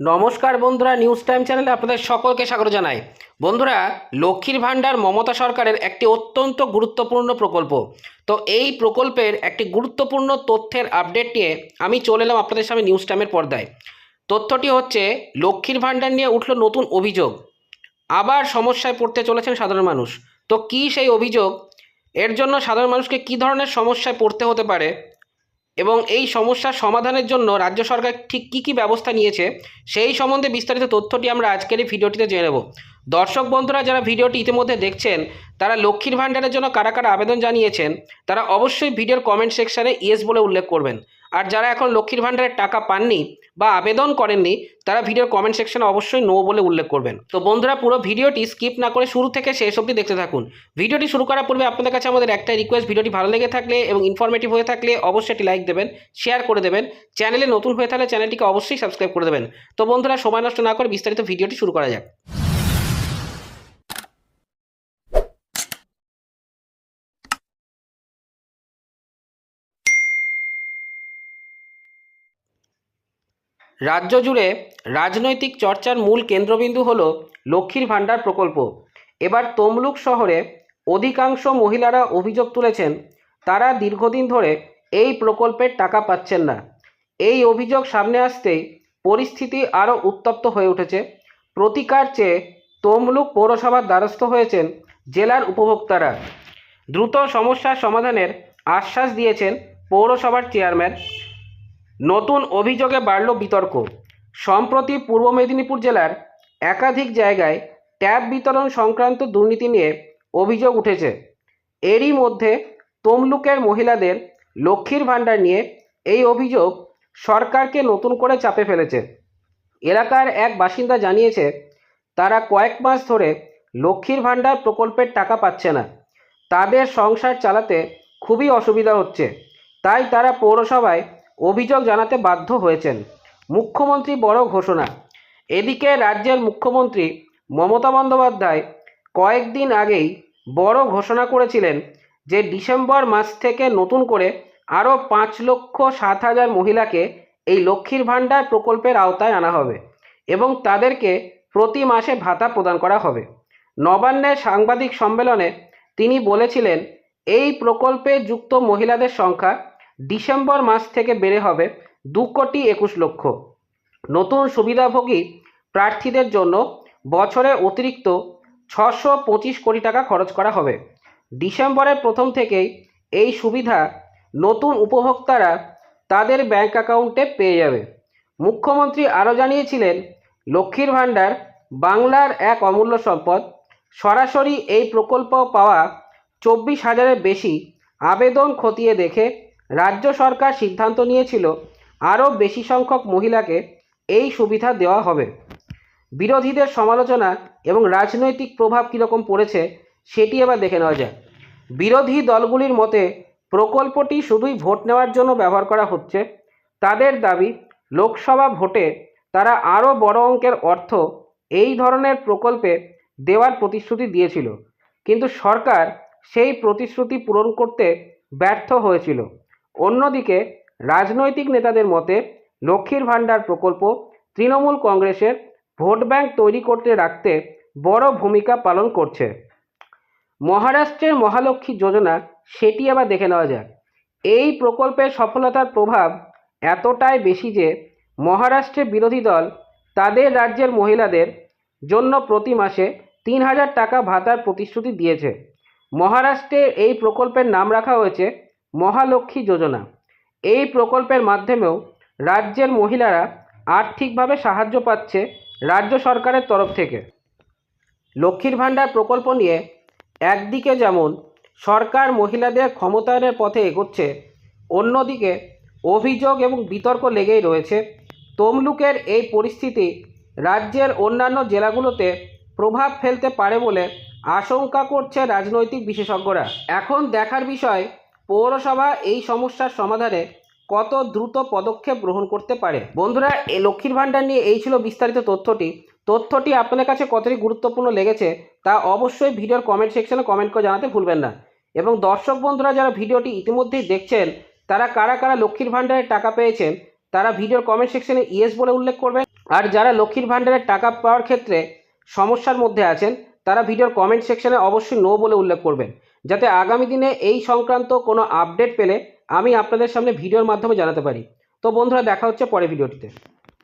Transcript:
নমস্কার বন্ধুরা news time চ্যানেলে আপনাদের সকলকে স্বাগত জানাই। বন্ধুরা, লক্ষ্মীর ভাণ্ডার মমতা সরকারের একটি অত্যন্ত গুরুত্বপূর্ণ প্রকল্প। তো এই প্রকল্পের একটি গুরুত্বপূর্ণ তথ্যের আপডেট নিয়ে আমি চলে এলাম আপনাদের সামনে নিউজ টাইমের পর্দায়। তথ্যটি হচ্ছে, লক্ষ্মীর ভাণ্ডার নিয়ে উঠল নতুন অভিযোগ। আবার সমস্যায় পড়তে চলেছেন সাধারণ মানুষ। তো কী সেই অভিযোগ? এর জন্য সাধারণ মানুষকে কী ধরনের সমস্যায় পড়তে হতে পারে? এবং এই সমস্যার সমাধানের জন্য রাজ্য সরকার ঠিক কী কী ব্যবস্থা নিয়েছে সেই সম্বন্ধে বিস্তারিত তথ্যটি আমরা আজকের এই ভিডিওটিতে জেনে নেব। দর্শক বন্ধুরা, যারা ভিডিওটি ইতিমধ্যে দেখছেন, তারা লক্ষ্মীর ভাণ্ডারের জন্য কারা কারা আবেদন জানিয়েছেন, তারা অবশ্যই ভিডিওর কমেন্ট সেকশানে ইয়েস বলে উল্লেখ করবেন। আর যারা এখন লক্ষ্মীর ভাণ্ডারের টাকা পাননি বা আবেদন করেননি, তারা ভিডিওর কমেন্ট সেকশনে অবশ্যই নো বলে উল্লেখ করবেন। তো বন্ধুরা, পুরো ভিডিওটি স্কিপ না করে শুরু থেকে শেষ অবধি দেখতে থাকুন। ভিডিওটি শুরু করার পূর্বে আপনাদের কাছে আমাদের একটাই রিকোয়েস্ট ভিডিওটি ভালো লেগে থাকলে এবং ইনফরমেটিভ হয়ে থাকলে অবশ্যই একটি লাইক দেবেন শেয়ার করে দেবেন। চ্যানেলে নতুন হয়ে থাকলে চ্যানেলটিকে অবশ্যই সাবস্ক্রাইব করে দেবেন। তো বন্ধুরা, সময় নষ্ট না করে বিস্তারিত ভিডিওটি শুরু করা যাক। রাজ্য জুড়ে রাজনৈতিক চর্চার মূল কেন্দ্রবিন্দু হল লক্ষ্মীর ভাণ্ডার প্রকল্প। এবার তমলুক শহরে অধিকাংশ মহিলারা অভিযোগ তুলেছেন, তারা দীর্ঘদিন ধরে এই প্রকল্পের টাকা পাচ্ছেন না। এই অভিযোগ সামনে আসতেই পরিস্থিতি আরও উত্তপ্ত হয়ে উঠেছে। প্রতিকার চেয়ে তমলুক পৌরসভার দ্বারস্থ হয়েছেন জেলার উপভোক্তারা। দ্রুত সমস্যার সমাধানের আশ্বাস দিয়েছেন পৌরসভার চেয়ারম্যান নতুন অভিযোগে বাড়ল বিতর্ক। সম্প্রতি পূর্ব মেদিনীপুর জেলার একাধিক জায়গায় ট্যাব বিতরণ সংক্রান্ত দুর্নীতি নিয়ে অভিযোগ উঠেছে। এরই মধ্যে তমলুকের মহিলাদের লক্ষ্মীর ভাণ্ডার নিয়ে এই অভিযোগ সরকারকে নতুন করে চাপে ফেলেছে। এলাকার এক বাসিন্দা জানিয়েছে, তারা কয়েক মাস ধরে লক্ষ্মীর ভাণ্ডার প্রকল্পের টাকা পাচ্ছে না। তাদের সংসার চালাতে খুবই অসুবিধা হচ্ছে। তাই তারা পৌরসভায় অভিযোগ জানাতে বাধ্য হয়েছেন। মুখ্যমন্ত্রী বড় ঘোষণা। এদিকে রাজ্যের মুখ্যমন্ত্রী মমতা বন্দ্যোপাধ্যায় কয়েকদিন আগেই বড় ঘোষণা করেছিলেন যে ডিসেম্বর মাস থেকে নতুন করে আরও পাঁচ লক্ষ সাত হাজার মহিলাকে এই লক্ষ্মীর ভাণ্ডার প্রকল্পের আওতায় আনা হবে এবং তাদেরকে প্রতি মাসে ভাতা প্রদান করা হবে। নবান্নের সাংবাদিক সম্মেলনে তিনি বলেছিলেন, এই প্রকল্পে যুক্ত মহিলাদের সংখ্যা ডিসেম্বর মাস থেকে বেড়ে হবে দু কোটি একুশ লক্ষ। নতুন সুবিধাভোগী প্রার্থীদের জন্য বছরে অতিরিক্ত ছশো পঁচিশ কোটি টাকা খরচ করা হবে। ডিসেম্বরের প্রথম থেকেই এই সুবিধা নতুন উপভোক্তারা তাদের ব্যাংক অ্যাকাউন্টে পেয়ে যাবে। মুখ্যমন্ত্রী আরও জানিয়েছিলেন, লক্ষ্মীর ভাণ্ডার বাংলার এক অমূল্য সম্পদ। সরাসরি এই প্রকল্প পাওয়া চব্বিশ হাজারের বেশি আবেদন খতিয়ে দেখে রাজ্য সরকার সিদ্ধান্ত নিয়েছিল আরও বেশি সংখ্যক মহিলাকে এই সুবিধা দেওয়া হবে। বিরোধীদের সমালোচনা এবং রাজনৈতিক প্রভাব কীরকম পড়েছে সেটি এবার দেখে নেওয়া যায় বিরোধী দলগুলির মতে, প্রকল্পটি শুধুই ভোট নেওয়ার জন্য ব্যবহার করা হচ্ছে। তাদের দাবি, লোকসভা ভোটে তারা আরও বড় অঙ্কের অর্থ এই ধরনের প্রকল্পে দেওয়ার প্রতিশ্রুতি দিয়েছিল। কিন্তু সরকার সেই প্রতিশ্রুতি পূরণ করতে ব্যর্থ হয়েছিল। অন্যদিকে, রাজনৈতিক নেতাদের মতে, লক্ষ্মীর ভাণ্ডার প্রকল্প তৃণমূল কংগ্রেসের ভোট ব্যাংক তৈরি করতে রাখতে বড় ভূমিকা পালন করছে। মহারাষ্ট্রের মহালক্ষ্মী যোজনা, সেটি আবার দেখে নেওয়া যাক। এই প্রকল্পের সফলতার প্রভাব এতটাই বেশি যে, মহারাষ্ট্রের বিরোধী দল তাদের রাজ্যের মহিলাদের জন্য প্রতি মাসে তিন হাজার টাকা ভাতার প্রতিশ্রুতি দিয়েছে। মহারাষ্ট্রে এই প্রকল্পের নাম রাখা হয়েছে মহালক্ষ্মী যোজনা। এই প্রকল্পের মাধ্যমেও রাজ্যের মহিলারা আর্থিকভাবে সাহায্য পাচ্ছে রাজ্য সরকারের তরফ থেকে। লক্ষ্মীর ভাণ্ডার প্রকল্প নিয়ে একদিকে যেমন সরকার মহিলাদের ক্ষমতায়নের পথে এগোচ্ছে, অন্যদিকে অভিযোগ এবং বিতর্ক লেগেই রয়েছে। তমলুকের এই পরিস্থিতি রাজ্যের অন্যান্য জেলাগুলোতে প্রভাব ফেলতে পারে বলে আশঙ্কা করছে রাজনৈতিক বিশেষজ্ঞরা। এখন দেখার বিষয় পৌরসভা এই সমস্যার সমাধানে কত দ্রুত পদক্ষেপ গ্রহণ করতে পারে? বন্ধুরা এই লক্ষ্মীর ভাণ্ডার নিয়ে এই ছিল বিস্তারিত তথ্যটি। তথ্যটি আপনাদের কাছে কতটি গুরুত্বপূর্ণ লেগেছে তা অবশ্যই ভিডিওর কমেন্ট সেকশনে কমেন্ট করে জানাতে ভুলবেন না। এবং দর্শক বন্ধুরা, যারা ভিডিওটি ইতিমধ্যেই দেখছেন, তারা কারা কারা লক্ষ্মীর ভাণ্ডারের টাকা পেয়েছেন, তারা ভিডিওর কমেন্ট সেকশনে ইয়েস বলে উল্লেখ করবেন। আর যারা লক্ষ্মীর ভাণ্ডারের টাকা পাওয়ার ক্ষেত্রে সমস্যার মধ্যে আছেন তারা ভিডিওর কমেন্ট সেকশনে অবশ্যই নো বলে উল্লেখ করবেন। যাতে আগামী দিনে এই সংক্রান্ত কোনো আপডেট পেলে আমি আপনাদের সামনে ভিডিওর মাধ্যমে জানাতে পারি। তো বন্ধুরা, দেখা হচ্ছে পরে ভিডিওটিতে